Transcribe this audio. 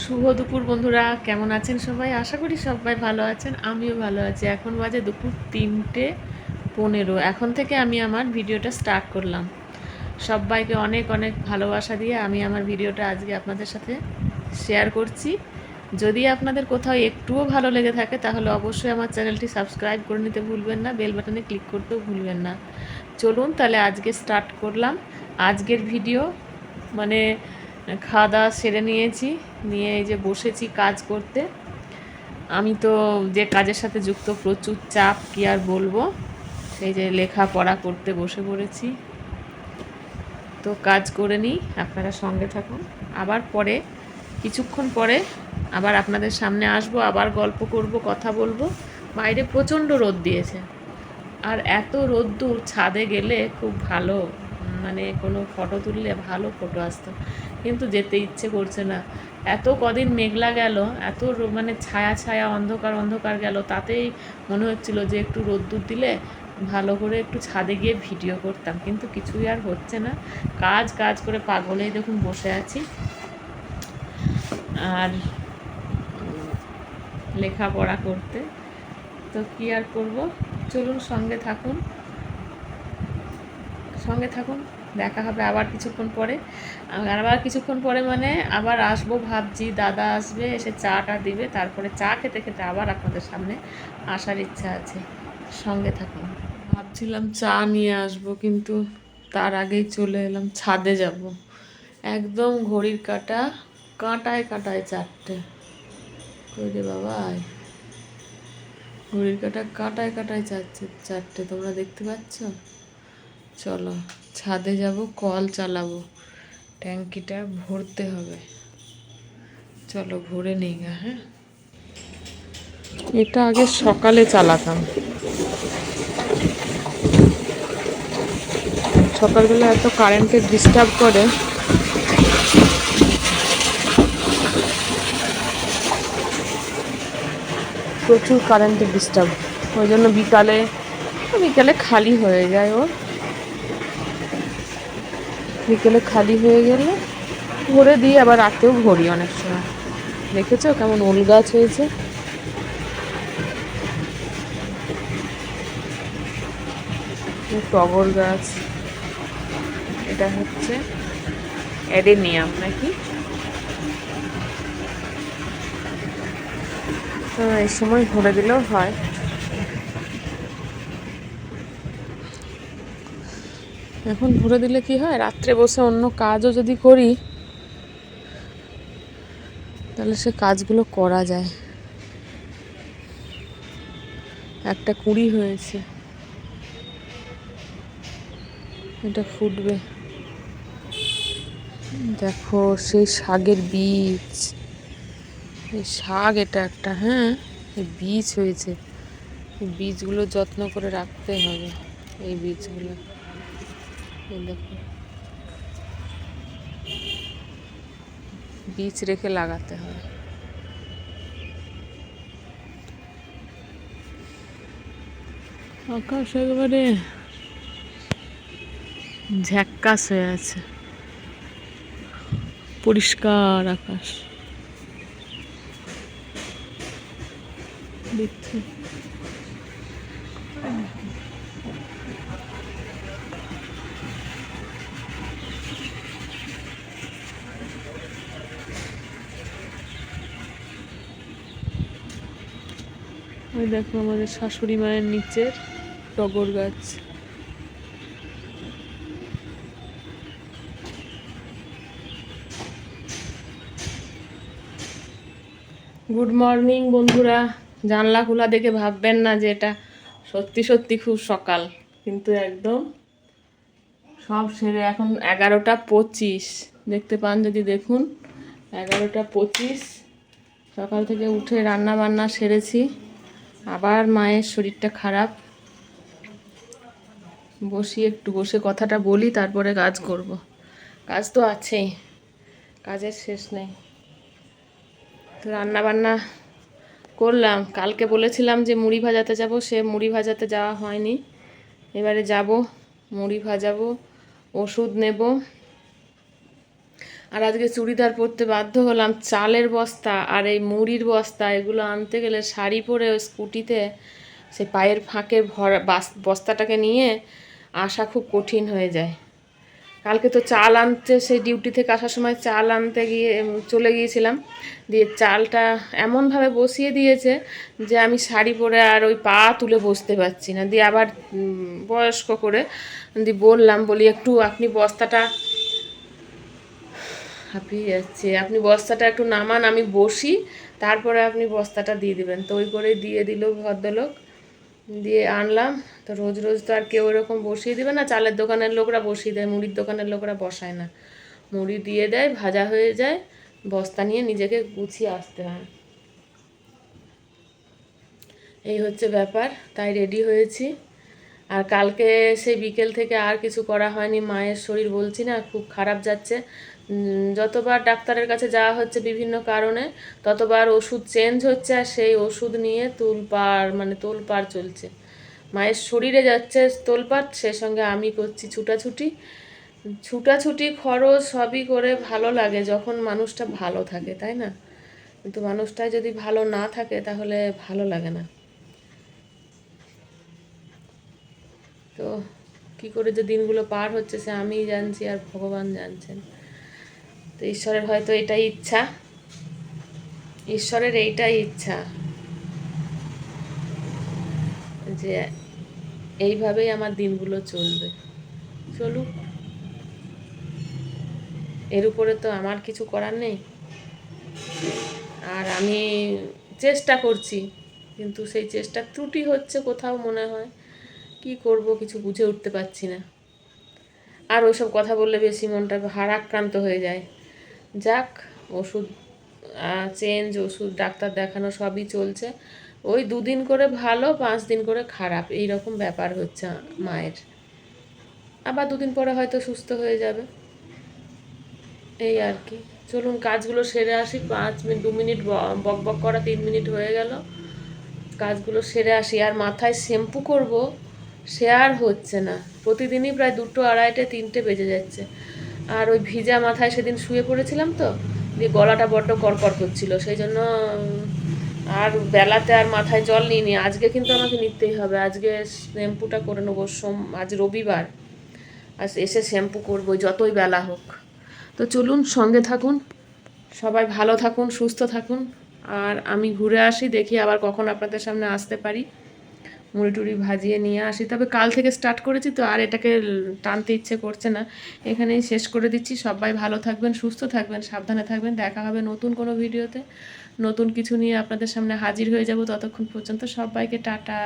শুভ দুপুর বন্ধুরা, কেমন আছেন সবাই? আশা করি সবাই ভালো আছেন, আমিও ভালো আছি। এখন বাজে দুপুর তিনটে পনেরো। এখন থেকে আমি আমার ভিডিওটা স্টার্ট করলাম। সবাইকে অনেক অনেক ভালোবাসা দিয়ে আমি আমার ভিডিওটা আজকে আপনাদের সাথে শেয়ার করছি। যদি আপনাদের কোথাও একটুও ভালো লেগে থাকে, তাহলে অবশ্যই আমার চ্যানেলটি সাবস্ক্রাইব করে নিতে ভুলবেন না বেল বাটনে ক্লিক করতেও ভুলবেন না। চলুন তাহলে আজকে স্টার্ট করলাম। আজকের ভিডিও মানে খাওয়া দাওয়া সেরে নিয়েছি। নিয়ে এই যে বসেছি কাজ করতে। আমি তো যে কাজের সাথে যুক্ত, প্রচুর চাপ, কি আর বলব? সেই যে লেখাপড়া করতে বসে পড়েছি। তো কাজ করে নিই, আপনারা সঙ্গে থাকুন। আবার পরে, কিছুক্ষণ পরে আবার আপনাদের সামনে আসব, আবার গল্প করব, কথা বলব। বাইরে প্রচণ্ড রোদ দিয়েছে। আর এত রোদ্দুর ছাদে গেলে খুব ভালো মানে কোনো ফটো তুললে ভালো ফটো আসতো। কিন্তু যেতে ইচ্ছে করছে না। এত কদিন মেঘলা গেল, এত মানে ছায়া ছায়া অন্ধকার অন্ধকার গেল, তাতেই মনে হচ্ছিল যে একটু রোদ্দুর দিলে ভালো করে একটু ছাদে গিয়ে ভিডিও করতাম। কিন্তু কিছুই আর হচ্ছে না। কাজ কাজ করে পাগলেই দেখুন বসে আছি। আর লেখাপড়া করতে। তো কি আর করব? চলুন সঙ্গে থাকুন। সঙ্গে থাকুন। দেখা হবে আবার কিছুক্ষণ পরে। আবার কিছুক্ষণ পরে মানে আবার আসব ভাবছি, দাদা আসবে, এসে চাটা দিবে, তারপরে চা খেতে খেতে আবার আপনাদের সামনে আসার ইচ্ছা আছে। সঙ্গে থাকুন। ভাবছিলাম চা নিয়ে আসব, কিন্তু তার আগেই চলে এলাম, ছাদে যাব। একদম ঘড়ির কাটা, কাঁটায় কাঁটায় চারটে। কই রে বাবা ঘড়ির কাটা কাঁটায় কাঁটায় চারটে চারটে, তোমরা দেখতে পাচ্ছ? চলো। ছাদে যাব, কল চালাবো। ট্যাঙ্কিটা ভরতে হবে। চলো, ভরে নিই গা হ্যাঁ? এটা আগে সকালে চালাতাম। সকালবেলা এত কারেন্টের ডিস্টার্ব করে। প্রচুর কারেন্টে ডিস্টার্ব ওই জন্য বিকালে বিকালে খালি হয়ে যায় ওর বিকেলে খালি হয়ে গেলে ভরে দিই আবার রাতেও ভরি অনেক সময়। দেখেছ কেমন ওল গাছ হয়েছে? টগর গাছ। এটা হচ্ছে অ্যাডেনিয়াম নাকি? এই সময় ভরে দিলেও হয়। এখন ভরে দিলে কি হয়? রাত্রে বসে অন্য কাজও যদি করি, তাহলে সে কাজগুলো করা যায়। একটা কুড়ি হয়েছে। এটা ফুটবে। দেখো, সেই শাগের বীজ। এই শাক এটা একটা হ্যাঁ? এই বীজ হয়েছে। এই বীজগুলো যত্ন করে রাখতে হবে, এই বীজগুলো। এই দেখো। বীজ রেখে লাগাতে হয়। আকাশ একবারে ঝ্যাক্কাস হয়ে আছে। পরিষ্কার আকাশ। দেখছি। ওই দেখো আমাদের শাশুড়ি মায়ের নিচের টগর গাছ। গুড মর্নিং বন্ধুরা। জানলা খোলা দেখে ভাববেন না যে এটা সত্যি সত্যি খুব সকাল, কিন্তু একদম সব সেরে এখন এগারোটা পঁচিশ। দেখতে পান যদি দেখুন, এগারোটা পঁচিশ। সকাল থেকে উঠে রান্না বান্না সেরেছি। আবার মায়ের শরীরটা খারাপ। বসি, একটু বসে কথাটা বলি, তারপরে কাজ করব। কাজ তো আছেই, কাজের শেষ নেই। তো রান্না বান্না করলাম। কালকে বলেছিলাম যে মুড়ি ভাজাতে যাব, সে মুড়ি ভাজাতে যাওয়া হয়নি। এবারে যাব, মুড়ি ভাজাবো, ওষুধ নেব। আর আজকে চুড়িদার পরতে বাধ্য হলাম চালের বস্তা আর এই মুড়ির বস্তা, এগুলো আনতে গেলে শাড়ি পরে ওই স্কুটিতে সে পায়ের ফাঁকে ভরা বাস- বস্তাটাকে নিয়ে আসা খুব কঠিন হয়ে যায়। কালকে তো চাল আনতে, সেই ডিউটি থেকে আসার সময় চাল আনতে গিয়ে চলে গিয়েছিলাম। দিয়ে চালটা এমনভাবে বসিয়ে দিয়েছে যে আমি শাড়ি পরে আর ওই পা তুলে বসতে পারছি না। দিয়ে আবার বয়স্ক করে, দিয়ে বললাম, বলি, একটু আপনি বস্তাটা হাঁপিয়ে যাচ্ছে। আপনি বস্তাটা একটু নামান, আমি বসি। তারপরে আপনি বস্তাটা দিয়ে দিবেন। তো ওই করে দিয়ে দিল ভদ্রলোক। দিয়ে আনলাম। তো রোজ রোজ তো আর কেউ এরকম বসিয়ে দেবে না। চালের দোকানের লোকরা বসিয়ে দেয়, মুড়ির দোকানের লোকরা বসায় না। মুড়ি দিয়ে দেয়, ভাজা হয়ে যায়। বস্তা নিয়ে নিজেকে গুছিয়ে আসতে হয়। এই হচ্ছে ব্যাপার। তাই রেডি হয়েছি। আর কালকে সেই বিকেল থেকে আর কিছু করা হয়নি। মায়ের শরীর বলছি না, খুব খারাপ যাচ্ছে। যতবার ডাক্তারের কাছে যাওয়া হচ্ছে বিভিন্ন কারণে, ততবার ওষুধ চেঞ্জ হচ্ছে আর সেই ওষুধ নিয়ে তুলপাড় মানে তোলপাড় চলছে। মায়ের শরীরে যাচ্ছে তোলপাড়, সে সঙ্গে আমি করছি ছুটাছুটি। ছুটাছুটি খরচ সবই করে ভালো লাগে যখন মানুষটা ভালো থাকে, তাই না? কিন্তু মানুষটা যদি ভালো না থাকে তাহলে ভালো লাগে না। তো কি করে যে দিনগুলো পার হচ্ছে সে আমিই জানছি আর ভগবান জানছেন। তো ঈশ্বরের হয়তো এটাই ইচ্ছা। ঈশ্বরের এইটাই ইচ্ছা। যে এইভাবেই আমার দিনগুলো চলবে। চলুক। এর উপরে তো আমার কিছু করার নেই। আর আমি চেষ্টা করছি, কিন্তু সেই চেষ্টা ত্রুটি হচ্ছে কোথাও মনে হয়। কি করব কিছু বুঝে উঠতে পারছি না। আর ওইসব কথা বললে বেশি মনটা ভারাক্রান্ত হয়ে যায়। যাক, ওষুধ চেঞ্জ ওষুধ, ডাক্তার দেখানো সবই চলছে। ওই দুদিন করে ভালো, পাঁচ দিন করে খারাপ এই রকম ব্যাপার হচ্ছে মায়ের। আবার দুদিন পরে হয়তো সুস্থ হয়ে যাবে। এই আর কি। চলুন, কাজগুলো সেরে আসি। পাঁচ মিনিট, দু মিনিট বক বক করা তিন মিনিট হয়ে গেল। কাজগুলো সেরে আসি। আর মাথায় শ্যাম্পু করব, সে আর হচ্ছে না। প্রতিদিনই প্রায় দুটো আড়াইটে, তিনটে বেজে যাচ্ছে। আর ওই ভিজা মাথায় সেদিন শুয়ে পড়েছিলাম তো, দিয়ে গলাটা বড্ড কড়কড় করছিল, সেই জন্য, আর বেলাতে আর মাথায় জল নিইনি। আজকে কিন্তু আমাকে নিতেই হবে। আজকে শ্যাম্পুটা করে নেব সোম, আজ রবিবার। আজ এসে শ্যাম্পু করব যতই বেলা হোক। তো চলুন, সঙ্গে থাকুন। সবাই ভালো থাকুন, সুস্থ থাকুন। আর আমি ঘুরে আসি, দেখি আবার কখন আপনাদের সামনে আসতে পারি। মুড়ি টুড়ি ভাজিয়ে নিয়ে আসি। তবে কাল থেকে স্টার্ট করেছি তো আর এটাকে টানতে ইচ্ছে করছে না। এখানেই শেষ করে দিচ্ছি। সবাই ভালো থাকবেন, সুস্থ থাকবেন, সাবধানে থাকবেন। দেখা হবে নতুন কোনো ভিডিওতে। নতুন কিছু নিয়ে আপনাদের সামনে হাজির হয়ে যাব ততক্ষণ পর্যন্ত সবাইকে টাটা।